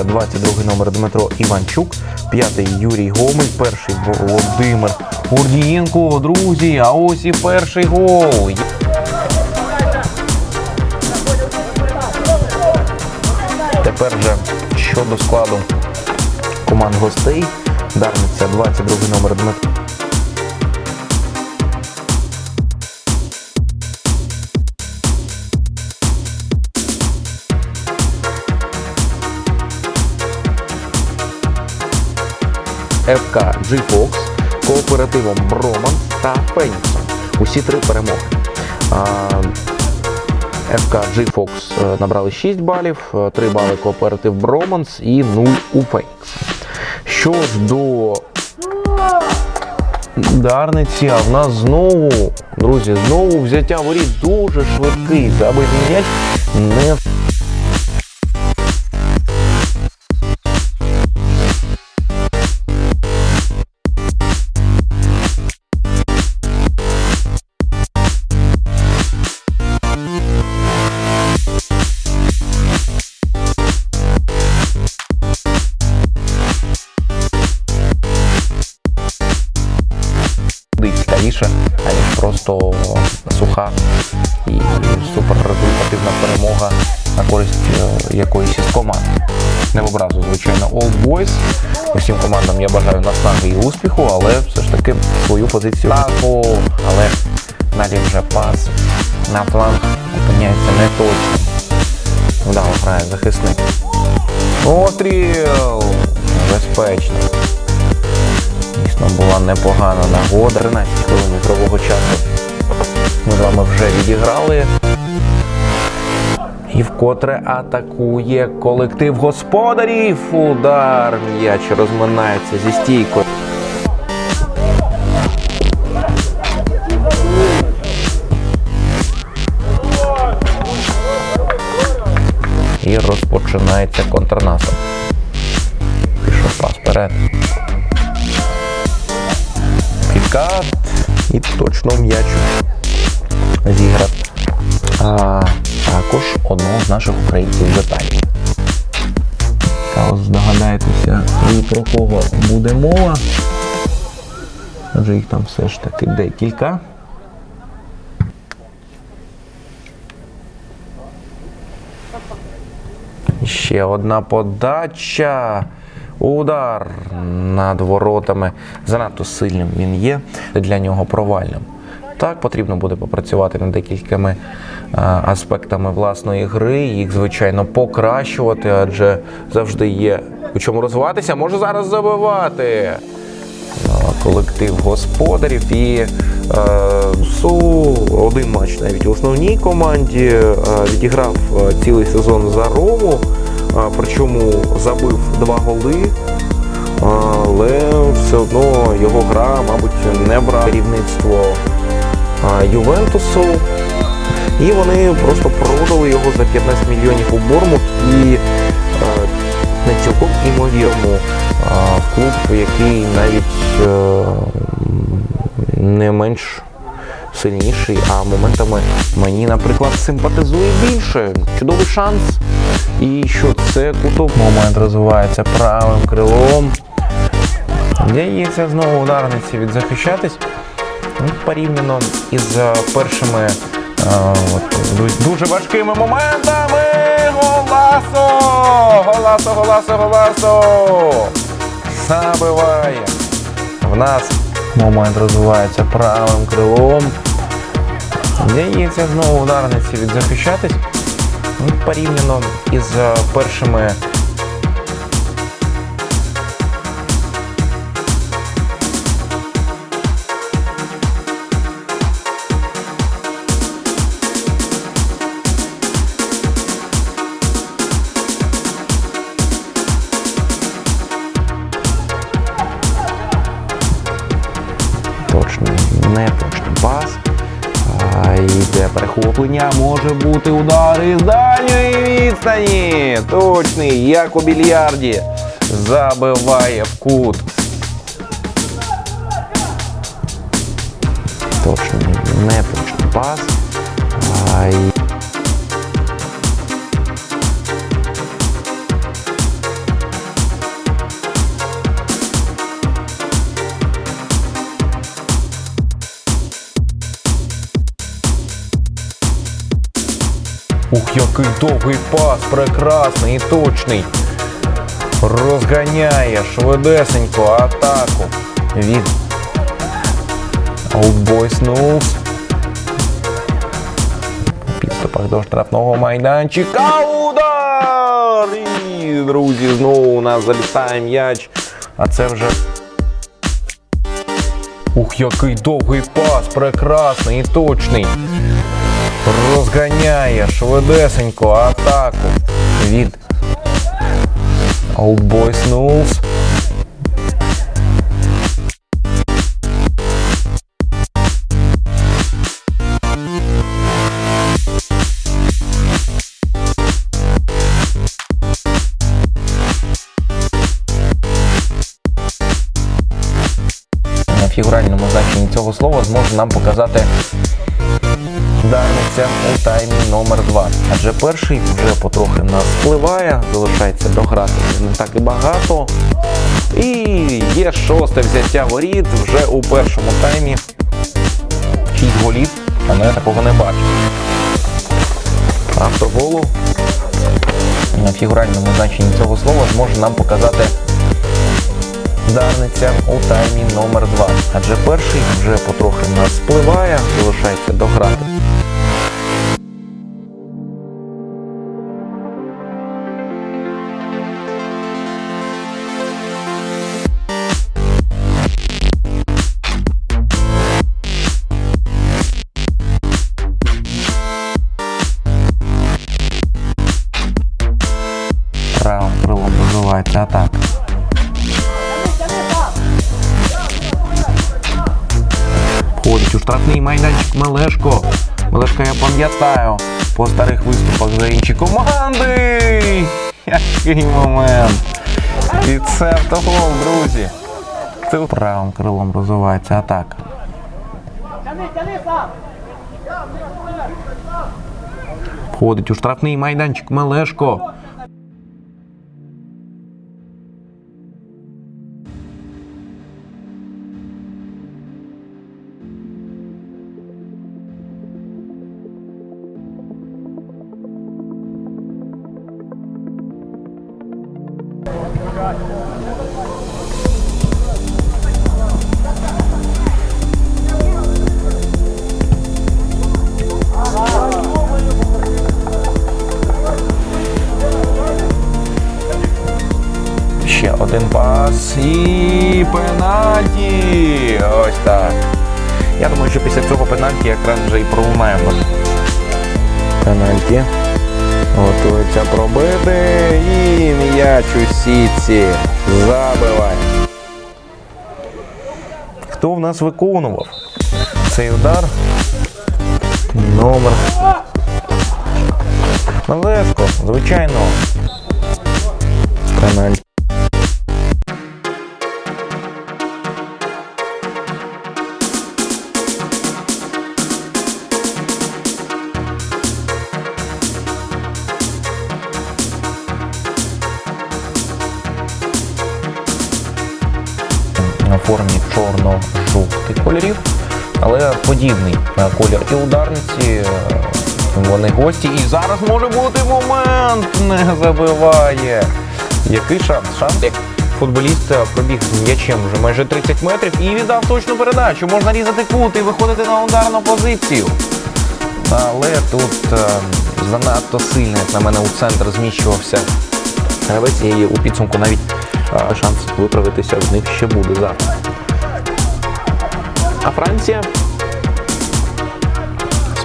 Дарниця 22 номер Дмитро Іванчук, 5 Юрій Гомель, перший Володимир Гордієнко. Друзі, а ось і перший гол. Тепер же щодо складу команд гостей. Дарниця 22 номер Дмитро. ФК G-Fox, кооперативом Броман та Феніксом. Усі три перемоги. ФК G-Fox е, набрали 6 балів, 3 бали кооператив Броманс і 0 у Фенікс. Що ж до Дарниці, а в нас знову, друзі, знову взяття воріт дуже швидкий. Забитий м'яч не якоїсь із команд. Не в образу, звичайно, All Boys. Усім командам я бажаю наснаги і успіху, але все ж таки свою позицію Таку, але далі вже пас на фланг опиняється не точно. Вдало грає захисник. Остріл! Безпечно. Дійсно була непогана нагода. 13 хвилин ігрового часу ми з вами вже відіграли. І вкотре атакує колектив господарів. Удар м'яч розминається зі стійкою. І розпочинається контрнаступ. Пішов пас вперед. Підкат і точно м'яч зіграв. Також одного з наших українців з Італії. Та ось здогадаєтеся, про кого буде мова. Адже їх там все ж таки декілька. Ще одна подача. Удар над воротами. Занадто сильним він є для нього провальним. Так, потрібно буде попрацювати над декількома аспектами власної гри, їх, звичайно, покращувати, адже завжди є у чому розвиватися. Може зараз забивати колектив господарів і е, Су один матч навіть в основній команді е, відіграв е, цілий сезон за Рому, причому забив два голи. Але все одно його гра, мабуть, не брала керівництво Ювентусу. І вони просто продали його за 15 мільйонів у Бормут і не цілком імовірно в клуб, який навіть е, не менш сильніший, а моментами мені, наприклад, симпатизує більше. Чудовий шанс. І що це куток момент розвивається правим крилом. Вдається знову ударниці відзахищатись. Ну, порівняно із е, першими е, от, дуже важкими моментами. Голасо! Голасо, голасо, голасо! Забиває. В нас момент розвивається правим крилом. Вдається знову ударниці відзахищатись. Ну, порівняно із е, першими може бути удар із дальньої відстані. Точний, як у більярді. Забиває в кут. Точно, Точний, неточний пас. Довгий пас, прекрасний і точний. Розганяє швидесенько атаку від Old Boys News. Підступах до штрафного майданчика. Удар! І, друзі, знову у нас залітає м'яч. А це вже. Ух, який довгий пас, прекрасний і точний. Розганяє швидесенько атаку від Old Boys. На фігуральному значенні цього слова зможе нам показати Дарниця у таймі номер 2 Адже перший вже потрохи нас впливає, залишається дограти не так і багато. І є шосте взяття воріт вже у першому таймі. 6 голів, а ну я такого не бачу. Автор голу на фігуральному значенні цього слова зможе нам показати Дарниця у таймі номер 2 Адже перший вже потрохи нас впливає, залишається дограти. Мелешко. Мелешко, я пам'ятаю по старих виступах за інші команди. Який момент. І це автогол, друзі. Це правим крилом розвивається атака. Входить у штрафний майданчик Мелешко. І пенальті. Ось так. Я думаю, що після цього пенальті якраз вже і пролунаємо. Пенальті. Готується пробити. І м'яч у сітці. Забиває. Хто в нас виконував цей удар? Номер. Малешко, звичайно. Пенальті. Подібний е, колір і ударниці. е, Вони гості. І зараз може бути момент. Не забиває. Який шанс? Шанс, як футболіст е, пробіг з м'ячем вже майже 30 метрів і віддав точну передачу. Можна різати кут і виходити на ударну позицію. Але тут е, занадто сильно, як на мене, у центр зміщувався гравець, і у підсумку навіть е, шанс виправитися в них ще буде завтра. А Франція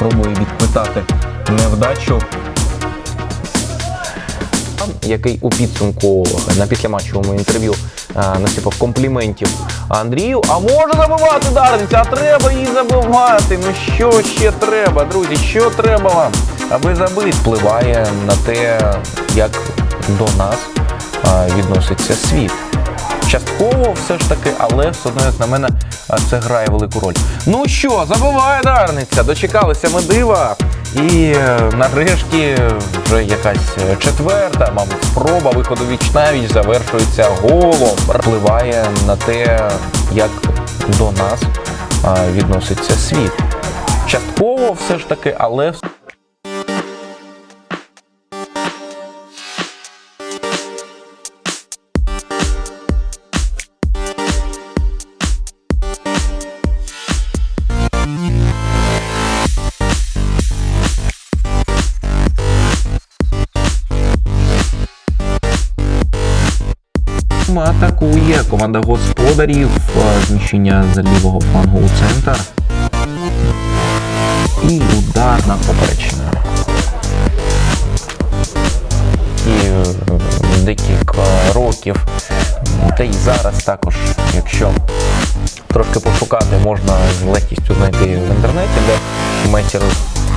спробує відпитати невдачу, який у підсумку на післяматчевому інтерв'ю е, насипав компліментів Андрію. А може забивати Дарниця, а треба її забивати. Ну що ще треба, друзі? Що треба вам? Аби забити впливає на те, як до нас е, відноситься світ. Частково все ж таки, але все одно, як на мене, це грає велику роль. Ну що, забиває Дарниця, дочекалися ми дива. І е, нарешті вже якась е, четверта, мабуть, спроба виходу віч навіч завершується голом. Впливає на те, як до нас відноситься світ. Частково все ж таки, але команда господарів. Е, Зміщення з лівого флангу у центр. І удар на поперечину. І е, декілька років, та й зараз також, якщо трошки пошукати, можна з легкістю знайти в інтернеті, де метір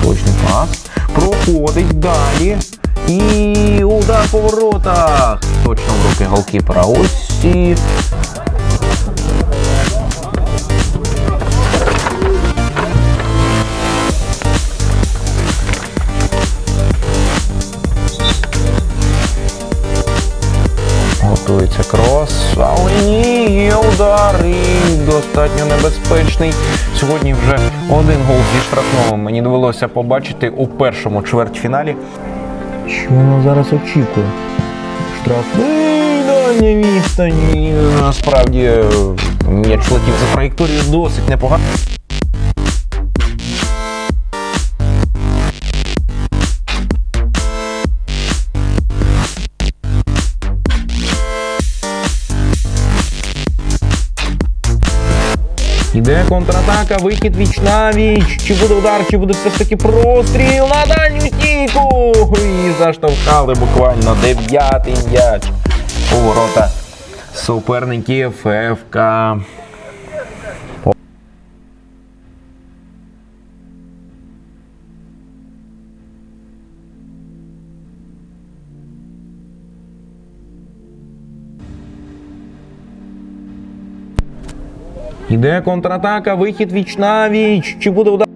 точний пас. Проходить далі. І удар по воротах. Точно в руки голкіпера. Ось і Готується крос, але ні, є удар і достатньо небезпечний. Сьогодні вже один гол зі штрафного мені довелося побачити у першому чвертьфіналі. Що воно зараз очікує? Штрафний дальня відстані. Насправді я м'яч летів за траєкторією досить непогано. Контратака, вихід віч на віч. Чи буде удар, чи буде все ж таки простріл на дальню стійку. І заштовхали буквально дев'ятий м'яч у ворота суперників ФК. Іде контратака, вихід віч на віч. Чи буде удар?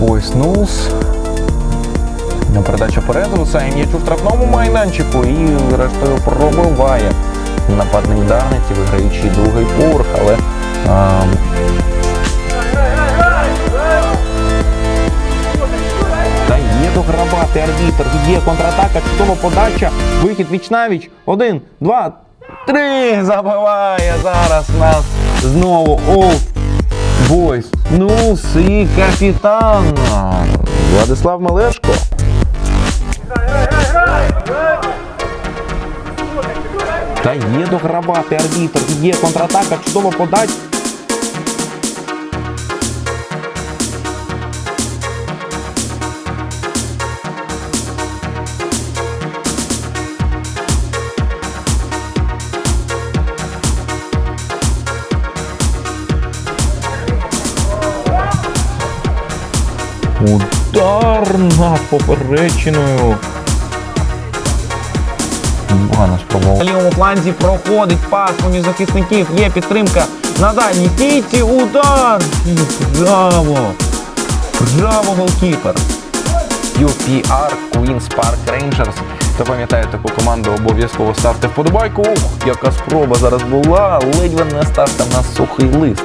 Бойс Нулс. Передача вперед, висає м'яч у штрафному майданчику і зрештою пробиває нападник Дарниці, виграючи другий поверх, але а, та є дограбати арбітр, є контратака, чудова подача, вихід віч навіч. Один, два, три. Забиває зараз нас знову Олд Бойс. Ну, і капітан Владислав Малешко. Та є дограбати арбітр, є контратака, чудова подача. Удар над поперечиною. Погано спробував. На лівому фланзі проходить пас поміж захисників. Є підтримка на дальній стійці. Удар! Браво! Браво, голкіпер! UPR Queen's Park Rangers. Хто пам'ятає таку команду, обов'язково ставте вподобайку. Ух, яка спроба зараз була. Ледь ви не ставте на сухий лист.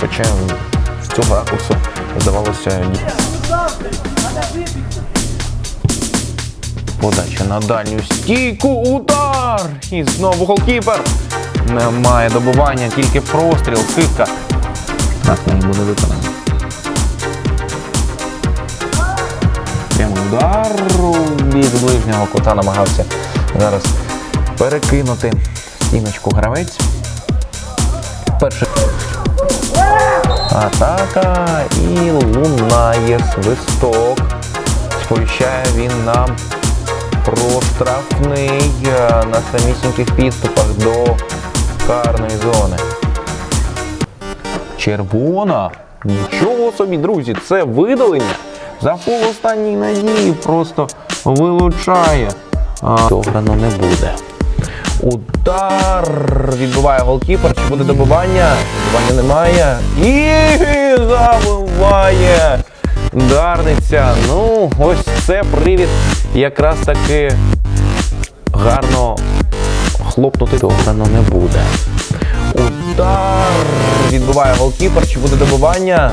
Хоча з цього ракурсу здавалося. ні. Подача на дальню стійку. Удар! І знову голкіпер. Немає добування, тільки простріл, кивка. Так, не буде виконано. Прямий удар від ближнього кута намагався зараз перекинути стіночку гравець. Перший. Атака і лунає свисток. Сповіщає він нам про штрафний е, на самісіньких підступах до карної зони. Червона. Нічого собі, друзі, це видалення. За пол останній надії просто вилучає. А, Дограно не буде. Удар відбиває голкіпер. Чи буде добивання? Добивання немає. І забиває Дарниця. Ну, ось це привід якраз таки гарно хлопнути. Дограно не буде. Удар відбиває голкіпер. Чи буде добивання?